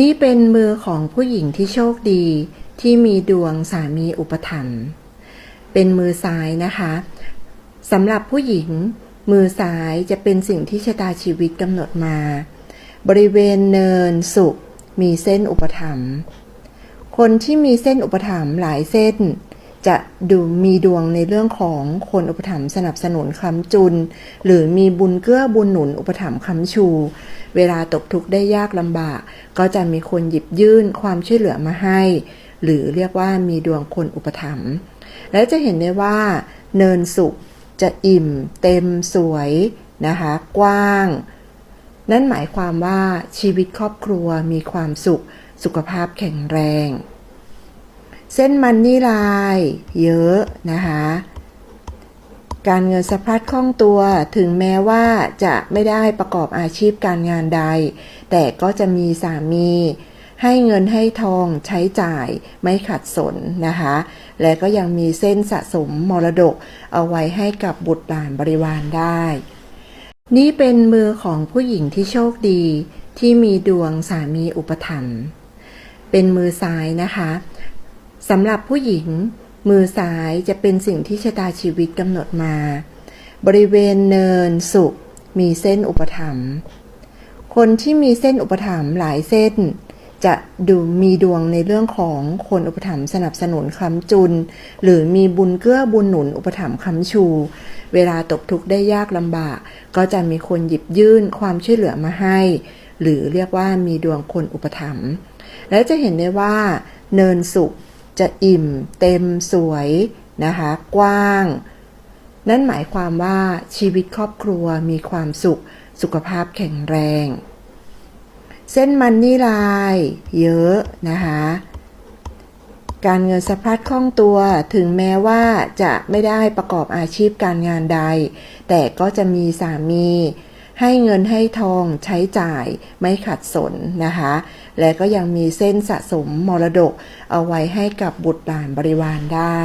นี่เป็นมือของผู้หญิงที่โชคดีที่มีดวงสามีอุปถัมภ์เป็นมือซ้ายนะคะสำหรับผู้หญิง มือซ้ายจะเป็นสิ่งที่ชะตาชีวิตกำหนดมา บริเวณเนินสุข มีเส้นอุปถัมภ์คนที่มีเส้นอุปถัมภ์หลายเส้น จะดูมีดวงในเรื่องของคนอุปถัมภ์สนับสนุนค้ำจุน หรือมีบุญเกื้อบุญหนุนอุปถัมภ์ค้ำชู เวลาตกทุกข์ได้ยากลำบาก ก็จะมีคนหยิบยื่นความช่วยเหลือมาให้ หรือเรียกว่ามีดวงคนอุปถัมภ์และจะเห็นได้ว่า เนินสุขจะอิ่ม เต็มสวยนะคะ กว้าง นั่นหมายความว่าชีวิตครอบครัวมีความสุข สุขภาพแข็งแรง เส้นมันนี่ลายเยอะนะคะ การเงินสะพัดคล่องตัวถึงแม้ว่าจะไม่ได้ประกอบอาชีพการงานใด แต่ก็จะมีสามี ให้เงินให้ทองใช้จ่ายไม่ขัดสนนะคะ และก็ยังมีเส้นสะสมมรดกเอาไว้ให้กับบุตรหลานบริวารได้ นี่เป็นมือของผู้หญิงที่โชคดีที่มีดวงสามีอุปถัมภ์เป็นมือซ้ายนะคะ สำหรับผู้หญิง มือซ้ายจะเป็นสิ่งที่ชะตาชีวิตกำหนดมา บริเวณเนินสุข มีเส้นอุปถัมภ์คนที่มีเส้นอุปถัมภ์หลายเส้น จะดูมีดวงในเรื่องของคนอุปถัมภ์สนับสนุนค้ำจุน หรือมีบุญเกื้อบุญหนุนอุปถัมภ์ค้ำชู เวลาตกทุกข์ได้ยากลำบาก ก็จะมีคนหยิบยื่นความช่วยเหลือมาให้ หรือเรียกว่ามีดวงคนอุปถัมภ์และจะเห็นได้ว่า เนินสุข จะอิ่ม เต็มสวยนะคะ กว้าง นั่นหมายความว่าชีวิตครอบครัวมีความสุข สุขภาพแข็งแรง เส้นมันนี่ลาย เยอะนะคะการเงินสะพัดคล่องตัวถึงแม้ว่าจะไม่ได้ประกอบอาชีพการงานใด แต่ก็จะมีสามี ให้เงินให้ทองใช้จ่ายไม่ขัดสนนะคะ และก็ยังมีเส้นสะสมมรดกเอาไว้ให้กับบุตรหลานบริวารได้